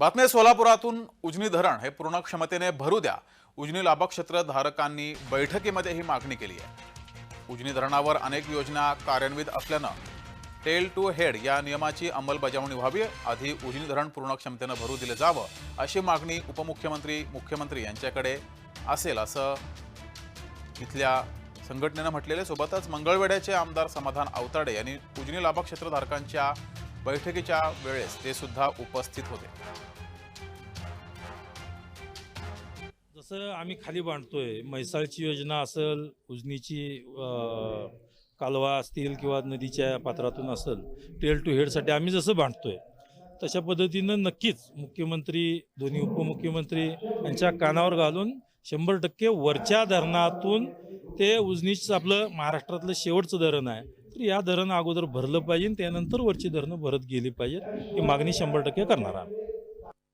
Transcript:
बातमी सोलापुरातून उजनी धरण हे पूर्ण क्षमतेने भरू द्या. उजनी लाभक्षेत्र धारकांनी बैठकीमध्ये ही मागणी केली आहे. उजनी धरणावर अनेक योजना कार्यान्वित असल्यानं टेल टू हेड या नियमाची अंमलबजावणी व्हावी आधी उजनी धरण पूर्ण क्षमतेनं भरू दिलं जावं अशी मागणी उपमुख्यमंत्री मुख्यमंत्री यांच्याकडे असेल असं इथल्या संघटनेनं म्हटलेले सोबतच मंगळवेड्याचे आमदार समाधान आवताडे यांनी उजनी लाभक्षेत्रधारकांच्या बैठकीच्या वेळेस ते सुद्धा उपस्थित होते. जसं आम्ही खाली बांधतोय म्हैसाळची योजना असेल उजनीची कालवा असतील किंवा नदीच्या पात्रातून असेल टेल टू हेडसाठी आम्ही जसं बांधतोय तशा पद्धतीनं नक्कीच मुख्यमंत्री दोन्ही उपमुख्यमंत्री यांच्या कानावर घालून शंभर टक्के वरच्या धरणातून ते उजनीच आपलं महाराष्ट्रातलं शेवटचं धरण आहे. तर या धरण अगोदर भरलं पाहिजे त्यानंतर वरची धरणं भरत गेली पाहिजेत. ही मागणी शंभर टक्के करणार आम्ही.